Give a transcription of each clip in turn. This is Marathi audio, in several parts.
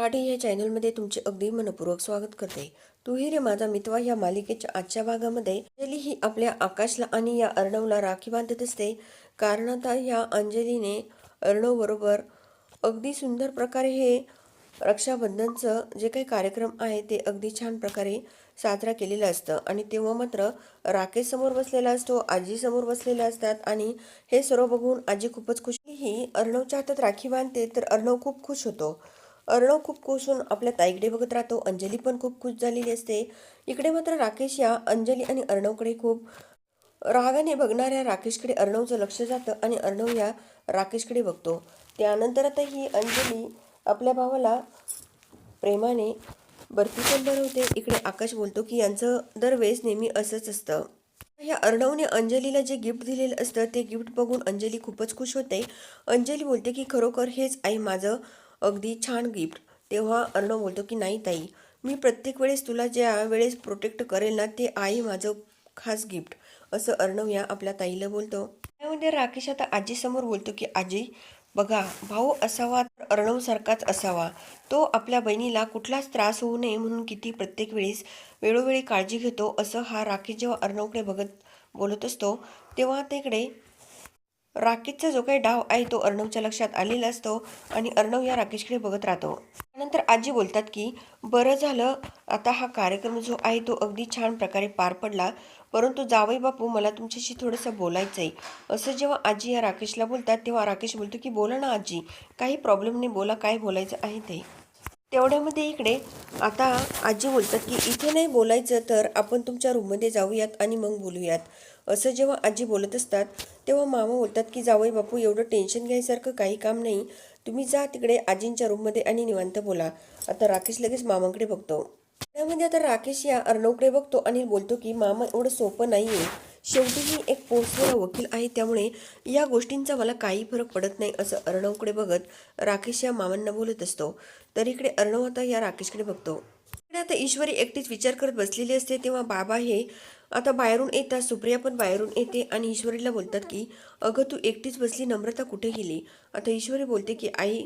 मराठी या चॅनलमध्ये तुमचे अगदी मनपूर्वक स्वागत करते. तू ही रे माझा मितवा या मालिकेच्या आजच्या भागामध्ये अंजली ही आपल्या आकाशला आणि या अर्णवला राखी बांधत असते. कारण आता या अंजलीने अर्णवबरोबर अगदी सुंदर प्रकारे हे रक्षाबंधनचं जे काही कार्यक्रम आहे ते अगदी छान प्रकारे साजरा केलेलं असतं. आणि तेव्हा मात्र राकेशसमोर बसलेला असतो आजीसमोर बसलेल्या असतात आणि हे सर्व बघून आजी खूपच खुश. ही अर्णवच्या हातात राखी बांधते तर अर्णव खूप खुश होतो. अर्णव खूप खुश होऊन आपल्या ताईकडे बघत राहतो. अंजली पण खूप खुश झालेली असते. इकडे मात्र राकेश या अंजली आणि अर्णवकडे खूप रागाने बघणाऱ्या राकेशकडे अर्णवचं लक्ष जातं आणि अर्णव या राकेशकडे बघतो. त्यानंतर आता ही अंजली आपल्या भावाला प्रेमाने बर्फी पण बनवते. इकडे आकाश बोलतो की यांचं दरवेळेस नेहमी असंच असतं. या अर्णवने अंजलीला जे गिफ्ट दिलेलं असतं ते गिफ्ट बघून अंजली खूपच खुश होते. अंजली बोलते की खरोखर हेच आई माझं अगदी छान गिफ्ट तेव्हा अर्णव बोलतो की नाही ताई मी प्रत्येक वेळेस तुला ज्या वेळेस प्रोटेक्ट करेल ना ते आई माझं खास गिफ्ट असं अर्णव या आपल्या ताईला बोलतो. त्यामध्ये राकेश आता आजीसमोर बोलतो की आजी बघा भाऊ असावा तर अर्णवसारखाच असावा. तो आपल्या बहिणीला कुठलाच त्रास होऊ नये म्हणून किती प्रत्येक वेळेस वेळोवेळी काळजी घेतो. असं हा राकेश जेव्हा अर्णवकडे बघत बोलत असतो तेव्हा तिकडे राकेशचा जो काही डाव आहे तो अर्णवच्या लक्षात आलेला असतो आणि अर्णव या राकेशकडे बघत राहतो. त्यानंतर आजी बोलतात की बरं झालं. आता हा कार्यक्रम जो आहे तो अगदी छान प्रकारे पार पडला. परंतु जावई बापू मला तुमच्याशी थोडंसं बोलायचं आहे असं जेव्हा आजी या राकेशला बोलतात तेव्हा राकेश बोलतो की बोला ना आजी काही प्रॉब्लेम नाही बोला काय बोलायचं आहे ते. तेवढ्यामध्ये इकडे आता आजी बोलतात की इथे नाही बोलायचं तर आपण तुमच्या रूममध्ये जाऊयात आणि मग बोलूयात. असं जेव्हा आजी बोलत असतात तेव्हा मामा बोलतात की जावई बापू एवढं टेन्शन घ्यायसारखं काही काम नाही. तुम्ही जा तिकडे आजींच्या रूममध्ये आणि निवांत बोला. आता राकेश लगेच मामाकडे बघतो. त्यामध्ये आता राकेश या अर्णवकडे बघतो आणि बोलतो की मामा एवढं सोपं नाही आहे शेवटी मी एक पोस्टवर वकील आहे त्यामुळे या गोष्टींचा मला काही फरक पडत नाही असं अर्णवकडे बघत राकेश या मामांना बोलत असतो. तर इकडे अर्णव आता या राकेशकडे बघतो. इकडे आता ईश्वरी एकटीच विचार करत बसलेली असते तेव्हा बाबा हे आता बाहेरून येता सुप्रिया पण बाहेरून येते आणि ईश्वरीला बोलतात की अगं तू एकटीच बसली नम्रता कुठे गेली? आता ईश्वरी बोलते की आई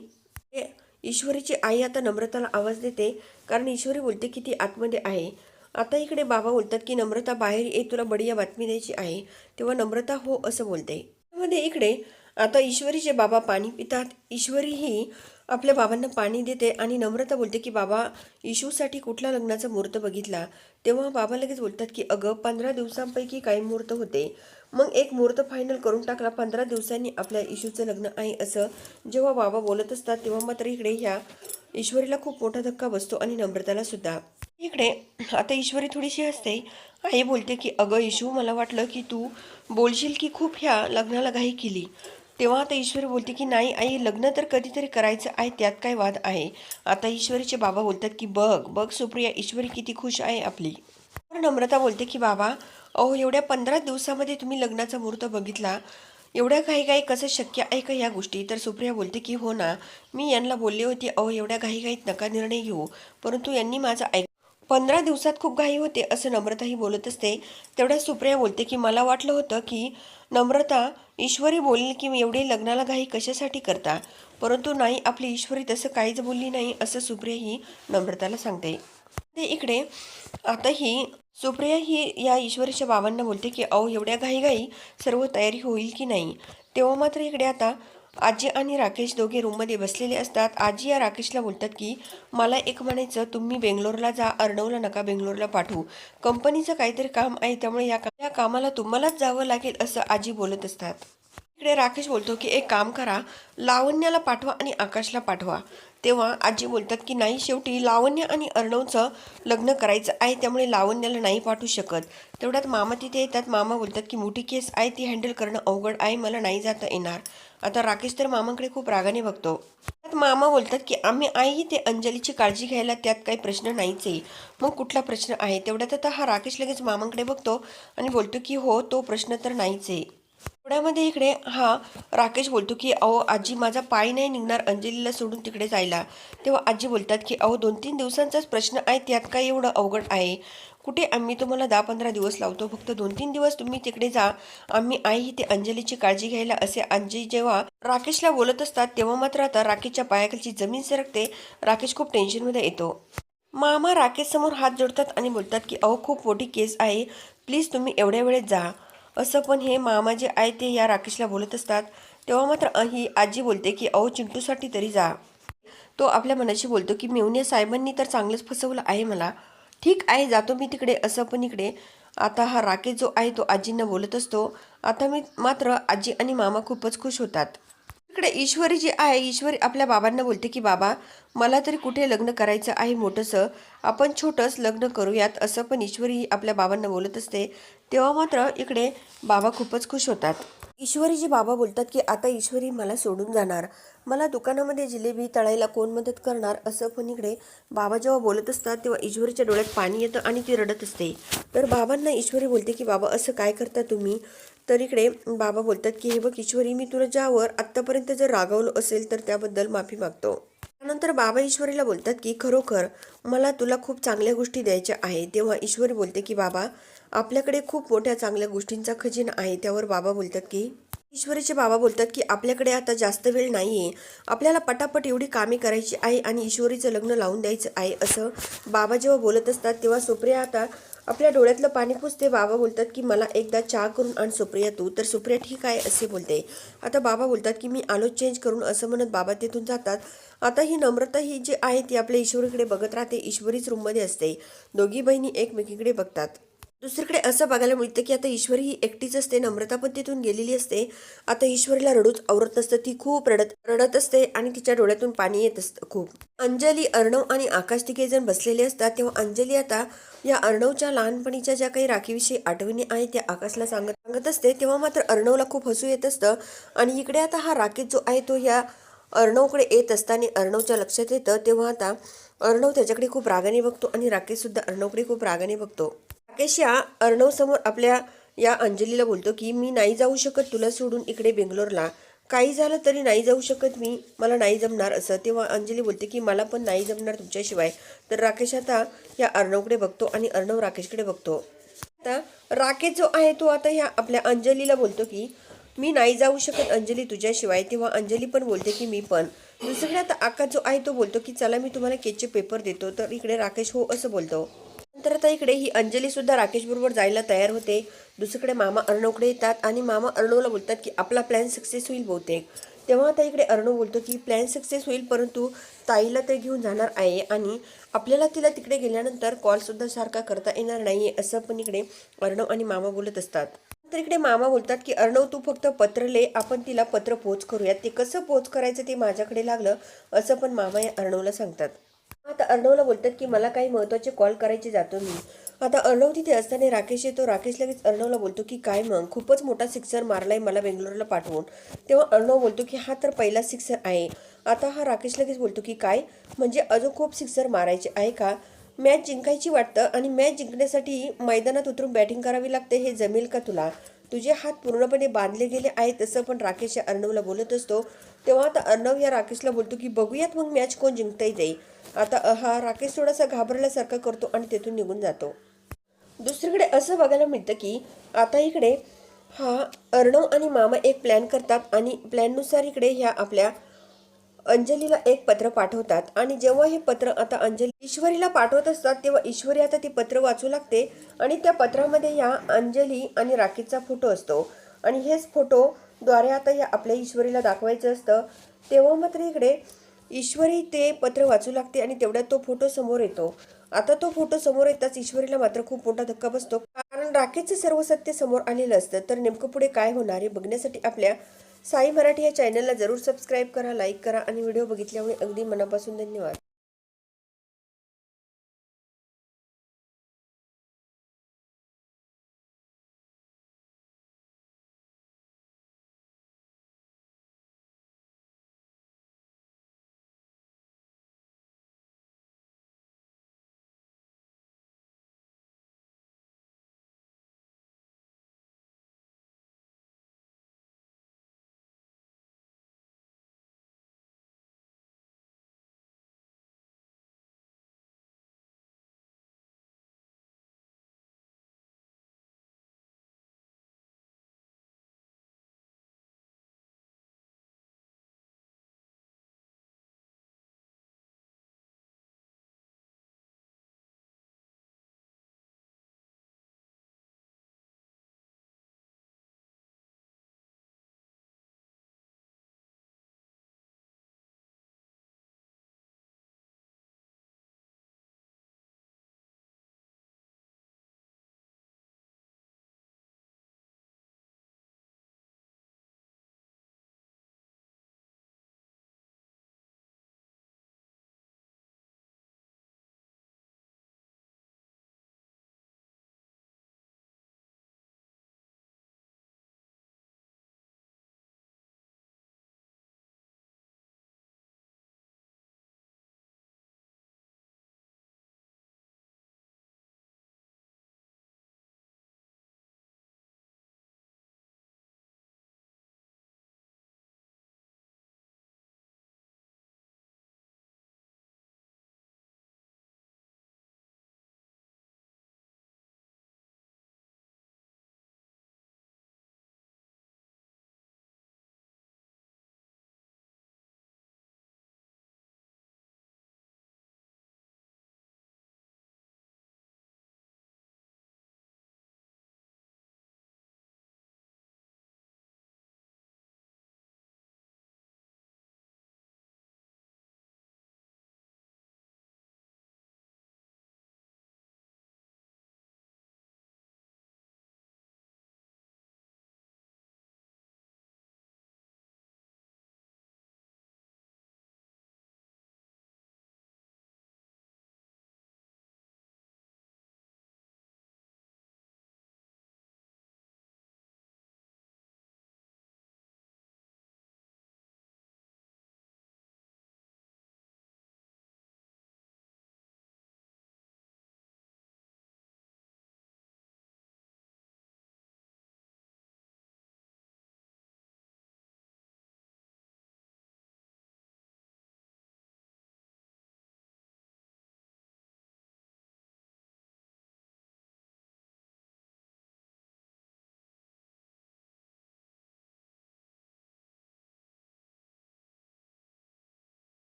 हे ईश्वरीची आई आता नम्रताला आवाज देते कारण ईश्वरी बोलते की ती आतमध्ये आहे. आता इकडे बाबा बोलतात की नम्रता बाहेर ये तुला बढिया बातमी द्यायची आहे. तेव्हा नम्रता हो असं बोलते. त्यामध्ये इकडे आता ईश्वरीचे बाबा पाणी पितात. ईश्वरी ही आपल्या बाबांना पाणी देते आणि नम्रता बोलते की बाबा इशूसाठी कुठला लग्नाचा मुहूर्त बघितला? तेव्हा बाबा लगेच बोलतात की अगं पंधरा दिवसांपैकी काही मुहूर्त होते. मग एक मुहूर्त फायनल करून टाकला. पंधरा दिवसांनी आपल्या इशूचं लग्न आहे असं. जेव्हा बाबा बोलत असतात तेव्हा मात्र इकडे ह्या ईश्वरीला खूप मोठा धक्का बसतो आणि नम्रताला सुद्धा. इकडे आता ईश्वरी थोडीशी हसते. आई बोलते की अगं इशू मला वाटलं की तू बोलशील की खूप ह्या लग्नाला घाई केली. तेव्हा आता ईश्वरी बोलते की नाही आई लग्न तर कधीतरी करायचं आहे त्यात काय वाद आहे? आता ईश्वरीचे बाबा बोलतात की बघ बघ सुप्रिया ईश्वरी किती खुश आहे आपली. तर नम्रता बोलते की बाबा अहो एवढ्या पंधरा दिवसामध्ये तुम्ही लग्नाचा मुहूर्त बघितला. एवढ्या घाई घाई कसं शक्य आहे का या गोष्टी? तर सुप्रिया बोलते की हो ना. मी यांना बोलली होती अहो एवढ्या घाईघाईत नका निर्णय घेऊ. परंतु यांनी माझं ऐक पंधरा दिवसात खूप घाई होते असं नम्रताही बोलत असते. तेवढ्या सुप्रिया बोलते की मला वाटलं होतं की नम्रता ईश्वरी बोलेल की मी एवढी लग्नाला घाई कशासाठी करता? परंतु नाही आपली ईश्वरी तसं काहीच बोलली नाही असं सुप्रिया ही नम्रताला सांगते. ते इकडे आता ही सुप्रिया ही या ईश्वरीच्या बाबांना बोलते की अहो एवढ्या घाईघाई सर्व तयारी होईल की नाही? तेव्हा मात्र इकडे आता आजी आणि राकेश दोघे रूममध्ये बसलेले असतात. आजी या राकेशला बोलतात की मला एक म्हणायचं तुम्ही बेंगलोरला जा अर्णवला नका बेंगलोरला पाठवू. कंपनीचं काहीतरी काम आहे त्यामुळे या या कामाला तुम्हालाच जावं लागेल असं आजी बोलत असतात. इकडे राकेश बोलतो की एक काम करा लावण्याला पाठवा आणि आकाशला पाठवा. तेव्हा आजी बोलतात की नाही शेवटी लावण्य आणि अर्णवचं लग्न करायचं आहे त्यामुळे लावण्याला नाही पाठवू शकत. तेवढ्यात मामा तिथे येतात. मामा बोलतात की मोठी केस आहे ती हँडल करणं अवघड आहे मला नाही जाता येणार. आता राकेश तर मामाकडे खूप रागाने बघतो. त्यात मामा बोलतात की आम्ही आई ते अंजलीची काळजी घ्यायला त्यात काही प्रश्न नाहीच आहे. मग कुठला प्रश्न आहे? तेवढ्यात आता हा राकेश लगेच मामाकडे बघतो आणि बोलतो की हो तो प्रश्न तर नाहीच आहे. थोड्यामध्ये इकडे हा राकेश बोलतो की अहो आजी माझा पाय नाही निघणार अंजलीला सोडून तिकडे जायला. तेव्हा आजी बोलतात की अहो दोन तीन दिवसांचाच प्रश्न आहे त्यात काय एवढं अवघड आहे? कुठे आम्ही तुम्हाला दहा पंधरा दिवस लावतो फक्त दोन तीन दिवस तुम्ही तिकडे जा. आम्ही आई ते अंजलीची काळजी घ्यायला असे आजी जेव्हा राकेशला बोलत असतात तेव्हा मात्र आता राकेशच्या पायाखालची जमीन सरकते. राकेश खूप टेन्शनमध्ये येतो. मामा राकेश समोर हात जोडतात आणि बोलतात की अहो खूप मोठी केस आहे. प्लीज तुम्ही एवढ्या वेळेत जा. असं पण हे मामा जे आहे ते या राकेशला बोलत असतात. तेव्हा मात्र ही आजी बोलते की अहो चिंटूसाठी तरी जा. तो आपल्या मनाशी बोलतो की मेवणे साहेबांनी तर चांगलंच फसवलं आहे मला. ठीक आहे जातो मी तिकडे असं पण इकडे. आता हा राकेश जो आहे तो आजींना बोलत असतो. आता मी मात्र आजी आणि मामा खूपच खुश होतात. इकडे ईश्वरी जी आहे ईश्वरी आपल्या बाबांना बोलते की बाबा मला तरी कुठे लग्न करायचं आहे मोठंसं? आपण छोटंच लग्न करूयात असं पण ईश्वरी ही आपल्या बाबांना बोलत असते. तेव्हा मात्र इकडे बाबा खूपच खुश होतात. ईश्वरी जी बाबा बोलतात की आता ईश्वरी मला सोडून जाणार. मला दुकानामध्ये जिलेबी तळायला कोण मदत करणार? असं पण इकडे बाबा जेव्हा बोलत असतात तेव्हा ईश्वरीच्या डोळ्यात पाणी येतं आणि ती रडत असते. तर बाबांना ईश्वरी बोलते की बाबा असं काय करता तुम्ही? तर इकडे बाबा बोलतात की हे बघ ईश्वरी मी तुला ज्यावर आत्तापर्यंत जर रागवलो असेल तर त्याबद्दल माफी मागतो. त्यानंतर बाबा ईश्वरीला बोलतात की खरोखर मला तुला खूप चांगल्या गोष्टी द्यायच्या आहे तेव्हा ईश्वरी बोलते की बाबा आपल्याकडे खूप मोठ्या चांगल्या गोष्टींचा खजिना आहे. त्यावर बाबा बोलतात की ईश्वरीचे बाबा बोलतात की आपल्याकडे आता जास्त वेळ नाही आहे आपल्याला पटापट एवढी कामे करायची आहे आणि ईश्वरीचं लग्न लावून द्यायचं आहे. असं बाबा जेव्हा बोलत असतात तेव्हा सुप्रिया आता आपल्या डोळ्यातलं पाणी पुसते. बाबा बोलतात की मला एकदा चहा करून आण सुप्रिया तू. तर सुप्रिया ठीक आहे असे बोलते. आता बाबा बोलतात की मी आलो चेंज करून असं म्हणत बाबा तिथून जातात. आता ही नम्रता ही जी आहे ती आपल्या ईश्वरीकडे बघत राहते. ईश्वरीच रूममध्ये असते. दोघी बहिणी एकमेकीकडे बघतात. दुसरीकडे असं बघायला मिळतं की आता ईश्वरी ही एकटीच असते नम्रतापतीतून गेलेली असते. आता ईश्वरीला रडूच आवरत नसतं ती खूप रडत रडत असते आणि तिच्या डोळ्यातून पाणी येत असतं खूप. अंजली अर्णव आणि आकाश तिघे जण बसलेले असतात तेव्हा अंजली आता या अर्णवच्या लहानपणीच्या ज्या काही राखीविषयी आठवणी आहेत त्या आकाशला सांगत सांगत असते तेव्हा मात्र अर्णवला खूप हसू येत असतं. आणि इकडे आता हा राकेश जो आहे तो या अर्णवकडे येत असताना अर्णवच्या लक्षात येतं तेव्हा आता अर्णव त्याच्याकडे खूप रागाने बघतो आणि राकेशसुद्धा अर्णवकडे खूप रागाने बघतो. राकेश या अर्णव समोर आपल्या या अंजलीला बोलतो की मी नाही जाऊ शकत तुला सोडून इकडे बेंगलोरला. काही झालं तरी नाही जाऊ शकत मी. मला नाही जमणार असं. तेव्हा अंजली बोलते की मला पण नाही जमणार तुमच्याशिवाय. तर राकेश आता या अर्णवकडे बघतो आणि अर्णव राकेशकडे बघतो. आता राकेश जो आहे तो आता ह्या आपल्या अंजलीला बोलतो की मी नाही जाऊ शकत अंजली तुझ्याशिवाय. तेव्हा अंजली पण बोलते की मी पण. दुसरीकडे आता आकाश जो आहे तो बोलतो की चला मी तुम्हाला केचे पेपर देतो. तर इकडे राकेश हो असं बोलतो. नंतर आता इकडे ही अंजली सुद्धा राकेश बरोबर जायला तयार होते. दुसरीकडे मामा अर्णवकडे येतात आणि मामा अर्णवला बोलतात की आपला प्लॅन सक्सेस होईल बहुतेक. तेव्हा आता इकडे अर्णव बोलतो की प्लॅन सक्सेस होईल परंतु ताईला ते घेऊन जाणार आहे आणि आपल्याला तिला तिकडे गेल्यानंतर कॉलसुद्धा सारखा करता येणार नाही आहे असं पण इकडे अर्णव आणि मामा बोलत असतात. तर इकडे मामा बोलतात की अर्णव तू फक्त पत्र ले आपण तिला पत्र पोच करूयात. ते कसं पोच करायचं ते माझ्याकडे लागलं असं पण मामा या अर्णवला सांगतात. आता अर्णवला बोलतात की मला काही महत्त्वाचे कॉल करायचे जातो मी. आता अर्णव तिथे असताना राकेश येतो. राकेश लगेच अर्णवला बोलतो की काय मग? खूपच मोठा सिक्सर मारलाय मला बेंगलोरला पाठवून. तेव्हा अर्णव बोलतो की हा तर पहिला सिक्सर आहे. आता हा राकेश लगेच बोलतो की काय? म्हणजे अजून खूप सिक्सर मारायचे आहे का? मॅच जिंकायची वाटतं आणि मॅच जिंकण्यासाठी मैदानात उतरून बॅटिंग करावी लागते हे जमेल का तुला? तुझे हात पूर्णपणे बांधले गेले आहेत तसं पण राकेश या अर्णवला बोलत असतो. तेव्हा आता अर्णव या राकेशला बोलतो की बघूयात मग मॅच कोण जिंकता येईल आता हा राकेश थोडासा घाबरल्यासारखा करतो आणि तिथून निघून जातो. दुसरीकडे असं बघायला मिळतं की आता इकडे हा अर्णव आणि मामा एक प्लॅन करतात आणि प्लॅननुसार इकडे ह्या आपल्या अंजलीला एक पत्र पाठवतात. आणि जेव्हा हे पत्र आता अंजली ईश्वरीला पाठवत असतात तेव्हा ईश्वरी आता ते पत्र वाचू लागते आणि त्या पत्रामध्ये ह्या अंजली आणि राकेशचा फोटो असतो. आणि हेच फोटोद्वारे आता या आपल्या ईश्वरीला दाखवायचं असतं. तेव्हा मात्र इकडे ईश्वरी ते पत्र वाचू लागते आणि तेवढ्यात तो फोटो समोर येतो. आता तो फोटो समोर येताच ईश्वरीला मात्र खूप मोठा धक्का बसतो. कारण राकेशचं सर्व सत्य समोर आलेलं असतं. तर नेमकं पुढे काय होणार हे बघण्यासाठी आपल्या साई मराठी या चॅनलला जरूर सबस्क्राईब करा लाईक करा आणि व्हिडिओ बघितल्यामुळे अगदी मनापासून धन्यवाद.